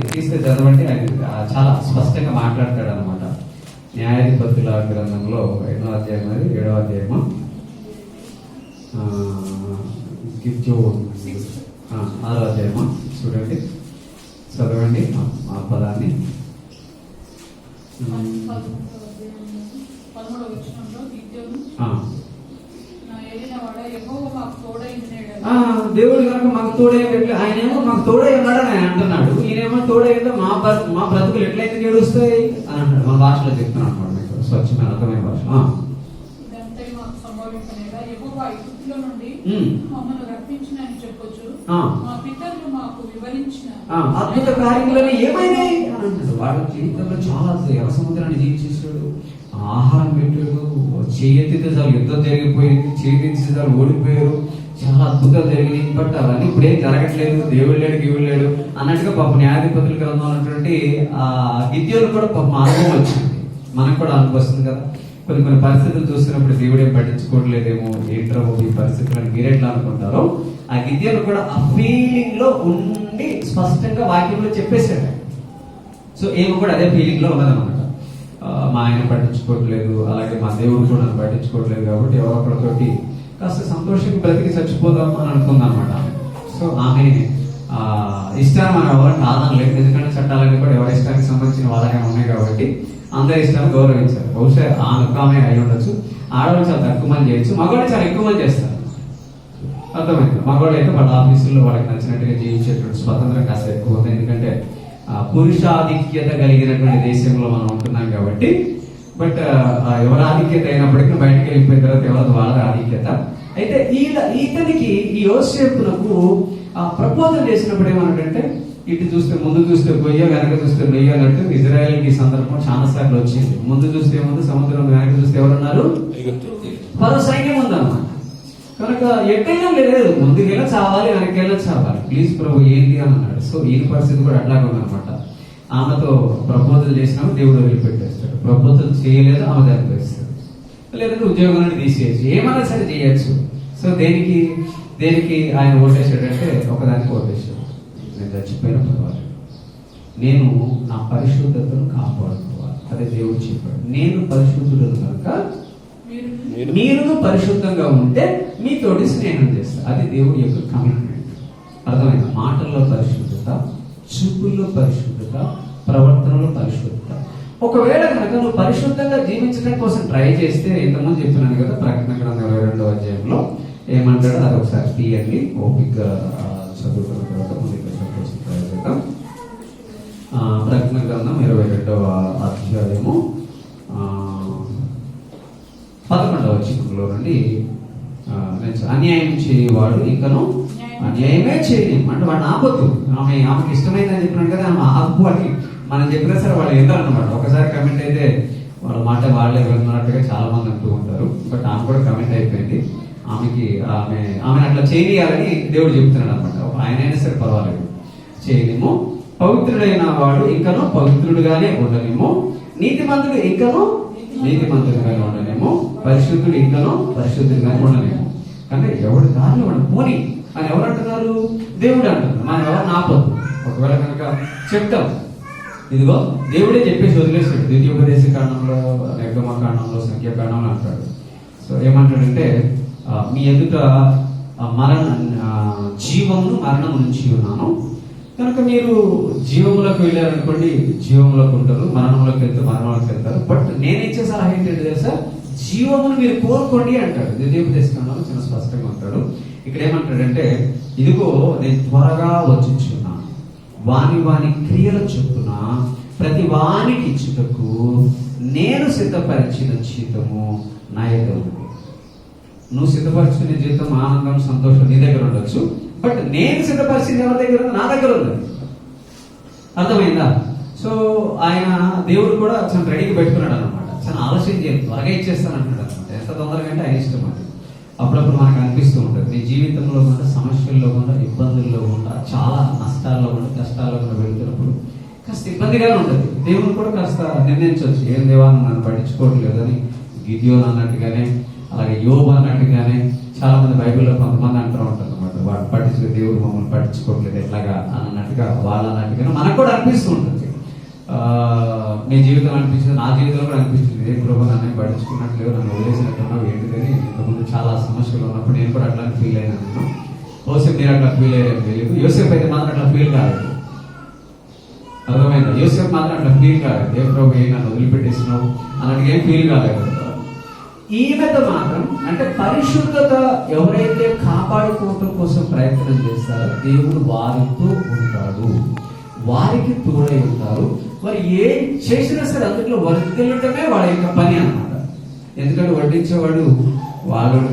తీస్తే చదవండి ఆయన చాలా స్పష్టంగా మాట్లాడతాడు అనమాట న్యాయాధిపతుల గ్రంథంలో ఎన్నో అధ్యాయం అది? ఏడవ అధ్యాయము? ఆ, ఆరో అధ్యాయము? చూడండి. చదవండి ఆ- ఆ పదాన్ని. పదమూడవ దేవుడు కనుక మాకు తోడై ఆయన ఏమో మాకు తోడై ఉన్నాడని ఆయన అంటున్నాడు. ఈయనేమో తోడై ఉంటే మా మా బ్రతుకులు ఎట్లయితే ఏడుస్తాయి అని అంటాడు మన భాషలో చెప్తున్నాను అనమాట మీకు. స్వచ్ఛమైన అర్థమైన భాష. మా అద్భుత కార్యములని ఏమైనాయి అని అంటాడు వాళ్ళ జీవితంలో చాలా ఎర్ర సముద్రాన్ని జీవించేసాడు ఆహారం పెట్టాడు చేయెత్తితే చాలు యుద్ధం జరిగిపోయింది. చేతిస్తే చాలు ఓడిపోయారు. చాలా అద్భుతాలు జరిగినాయి. బట్ అవన్నీ ఇప్పుడు ఏం జరగట్లేదు. దేవుడు లేడు దేవుడు లేడు అన్నట్టుగా పాప న్యాయాధిపతుల గ్రంథం అన్నటువంటి ఆ విద్యలు కూడా పాప అనుభవం వచ్చింది. మనకు కూడా అనుభవిస్తుంది కదా. కొన్ని కొన్ని పరిస్థితులు చూస్తున్నప్పుడు దేవుడు ఏం పట్టించుకోవట్లేదేమో ఏంట్రా ఈ ఈ పరిస్థితులను మీరెట్లా అనుకుంటారో ఆ గిద్యోలు కూడా ఆ ఫీలింగ్లో ఉండి స్పష్టంగా వాక్యంలో చెప్పేశాడు సో ఏమో కూడా అదే ఫీలింగ్లో ఉన్నదన్నమాట. మా ఆయన పట్టించుకోవట్లేదు అలాగే మా దేవుడు కూడా నన్ను పట్టించుకోవట్లేదు కాబట్టి ఎవరో ఒకరితోటి కాస్త సంతోషంగా బ్రతికి చచ్చిపోదాము అని అనుకుందన్నమాట. సో ఆమె ఆ, ఇష్టాన్ని మనం ఎవరు కాదనలేదు ఎందుకంటే చట్టాలన్నీ కూడా ఎవరి ఇష్టానికి సంబంధించిన వాళ్ళగా ఉన్నాయి కాబట్టి అందరి ఇష్టాన్ని గౌరవించారు. బహుశా ఆమె ఆమె అయి ఉండొచ్చు. ఆడవాళ్ళు చాలా తక్కువ మంది చేయొచ్చు. మగవాళ్ళు చాలా ఎక్కువ మంది చేస్తారు. అర్థమైంది? మగవాళ్ళు అయితే వాళ్ళ ఆఫీసుల్లో వాళ్ళకి నచ్చినట్టుగా జీవించేటువంటి స్వతంత్రం కాస్త ఎక్కువ ఉంది. ఎందుకంటే పురుషాధిక్యత కలిగినటువంటి దేశంలో మనం ఉంటున్నాం కాబట్టి బట్ ఎవరి ఆధిక్యత అయినప్పటికీ బయటకు వెళ్ళిపోయిన తర్వాత ఎవరిది వాళ్ళ ఆధిక్యత. అయితే ఈల ఇతనికి ఈ యోసేపునకు ప్రపోజల్ చేసినప్పుడు ఏమన్నాడంటే ఇటు చూస్తే ముందు చూస్తే గొయ్య వెనక చూస్తే నెయ్యి అన్నట్టు ఇజ్రాయెల్ ఈ సందర్భం చాలా సార్లు వచ్చింది. ముందు చూస్తే ఏముంది? సముద్రం వెనక చూస్తే ఎవరున్నారు? పరో సైన్యం కనుక ఎట్టైనా లేదు. ముందుకెళ్ళ చావాలి వెనకెళ్ళ చావాలి. ప్లీజ్ ప్రభు ఏంటి అని అన్నాడు. సో ఈ పరిస్థితి కూడా అట్లాగే ఉందన్నమాట. ఆమెతో ప్రపోజల్ చేసినా దేవుడు వదిలిపెట్టేస్తాడు. ప్రపోజల్ చేయలేదు ఆమె చనిపోయిస్తాడు లేదంటే ఉద్యోగాన్ని తీసేయచ్చు. ఏమైనా సరే చేయొచ్చు. సో దేనికి దేనికి ఆయన ఓటేసాడంటే ఒకదానికి ఓటేశాడు. నేను చచ్చిపోయిన పర్వాలేదు నేను నా పరిశుద్ధతను కాపాడుకోవాలి. అదే దేవుడు చెప్పాడు. నేను పరిశుద్ధుడు కనుక మీరు పరిశుద్ధంగా ఉంటే మీతోటి స్నేహం చేస్తా. అది దేవుడి యొక్క కమిట్మెంట్ అర్థమైంది? మాటల్లో పరిశుద్ధత చూపుల్లో పరిశుద్ధత ప్రవర్తనలో పరిశుద్ధత. ఒకవేళ కనుక నువ్వు పరిశుద్ధంగా జీవించడం కోసం ట్రై చేస్తే ఇంతకుముందు చెప్పినాను కదా ప్రకటన గ్రంథం ఇరవై రెండో అధ్యాయంలో ఏమంటాడో? అది ఒకసారి తీయండి. ఓపిక చదువుకున్న తర్వాత ముందు ఇక్కడ ప్రకటన గ్రంథం ఇరవై రెండవ అధ్యాయము. నుండి అన్యాయం చేయవాడు ఇంకను అన్యాయమే చేయలేము అంటే వాడిని ఆపొద్దు. ఆమె ఆమెకి ఇష్టమైందని చెప్పినాడు కదా ఆమె ఆపు అని మనం చెప్పినా సరే వాళ్ళు వింటారన్నమాట ఒకసారి కమెంట్ అయితే వాళ్ళ మాట వాళ్ళే విన్నట్టుగా చాలా మంది అంటూ ఉంటారు. బట్ ఆమె కూడా కమెంట్ అయిపోయింది. ఆమెకి ఆమె ఆమెను అట్లా చేయనియాలని దేవుడు చెప్తున్నాడు అనమాట ఆయన అయినా సరే పర్వాలేదు. చేయలేము. పవిత్రుడైన వాడు ఇంకను పవిత్రుడుగానే ఉండలేము. నీతిమంతుడు ఇంకను నీతిమంతుడుగానే ఉండలేము పరిశుద్ధుడు ఇంకనో పరిశుద్ధుడుగానే ఉండలేము. కానీ ఎవడు దారిలో వాడు పోని అని ఎవరు అంటున్నారు? దేవుడు అంటున్నారు మనం ఎవరు నాపదు ఒకవేళ కనుక చెప్తాం. ఇదిగో దేవుడే చెప్పేసి వదిలేసాడు ద్వితీయోపదేశ కాండంలో నిర్గమ కాండంలో సంఖ్యాకారణంలో అంటాడు. సో ఏమంటాడంటే మీ ఎదుట మరణ జీవమును మరణం నుంచి ఉన్నాను. కనుక మీరు జీవములకు వెళ్ళారనుకోండి జీవములకు ఉంటారు మరణములకు వెళ్తే నేను ఇచ్చే సలహా ఏంటంటే తెలుసా? జీవమును మీరు కోరుకోండి అంటాడు. ద్వితీయోపదేశ కాండంలో చాలా స్పష్టంగా ఉంటాడు. ఇక్కడ ఏమంటాడంటే ఇదిగో నేను త్వరగా వచ్చించున్నాను. వాని వాని క్రియల చొప్పున ప్రతి వానికి ఇచ్చుటకు నేను సిద్ధపరిచిన జీతము నా యొక్క నువ్వు సిద్ధపరిచిన జీతం ఆనందం సంతోషం నీ దగ్గర ఉండొచ్చు. బట్ నేను సిద్ధపరిచింది ఎవరి దగ్గర ఉంది? నా దగ్గర ఉంది. అర్థమైందా? సో ఆయన దేవుడు కూడా చాలా రెడీగా పెట్టుకున్నాడు అనమాట చాలా ఆలస్యం చేయాలి త్వరగా ఇచ్చేస్తాను అంటున్నాడు అనమాట ఎంత తొందరగా అంటే ఆయన ఇష్టం అది అప్పుడప్పుడు మనకు అనిపిస్తూ ఉంటుంది. మీ జీవితంలో కూడా సమస్యల్లో కూడా ఇబ్బందుల్లో కూడా చాలా నష్టాల్లో కూడా కష్టాల్లో కూడా వెళ్తున్నప్పుడు కాస్త ఇబ్బందిగానే ఉంటుంది. దేవుడు కూడా కాస్త నిర్ణయించవచ్చు. ఏం దేవా నన్ను పట్టించుకోవట్లేదని గిద్యోన్ అన్నట్టుగానే అలాగే యోబు అన్నట్టుగానే చాలా మంది బైబిల్లో కొంతమంది అంటూ ఉంటారు అనమాట వాడు పట్టించుకుని దేవుడు మమ్మల్ని పట్టించుకోవట్లేదు ఎట్లాగా అని అన్నట్టుగా వాళ్ళు అన్నట్టుగానే మనకు కూడా అనిపిస్తూ ఉంటుంది. ఆ, నీ జీవితం అనిపించింది నా జీవితంలో కూడా అనిపిస్తుంది ఏ ప్రభు నన్ను పట్టించుకున్నట్లేదు నన్ను వదిలేసినట్టున్నావు ఏంటిదని ఇంతకుముందు చాలా సమస్యలు ఉన్నప్పుడు నేను కూడా అట్లా ఫీల్ అయినాను యోసేపు నేను అట్లా ఫీల్ అయ్యాను తెలియదు. యోసేపు అయితే మాత్రం అట్లా ఫీల్ కాదు అర్థమైంది? యోసేపు మాత్రం అట్లా ఫీల్ కాదు ఏ ప్రభు ఏ నన్ను వదిలిపెట్టేసినావు అన్నట్టు ఏం ఫీల్ కాలేదు ఈమెతో మాత్రం అంటే పరిశుద్ధత ఎవరైతే కాపాడుకోవటం కోసం ప్రయత్నం చేస్తారో దేవుడు వారితో ఉంటాడు. వారికి తోడై ఉంటారు. మరి ఏం చేసినా సరే అందులో వర్తిల్లటమే వాళ్ళ యొక్క పని అన్నమాట. ఎందుకంటే వడ్డించేవాడు వాడు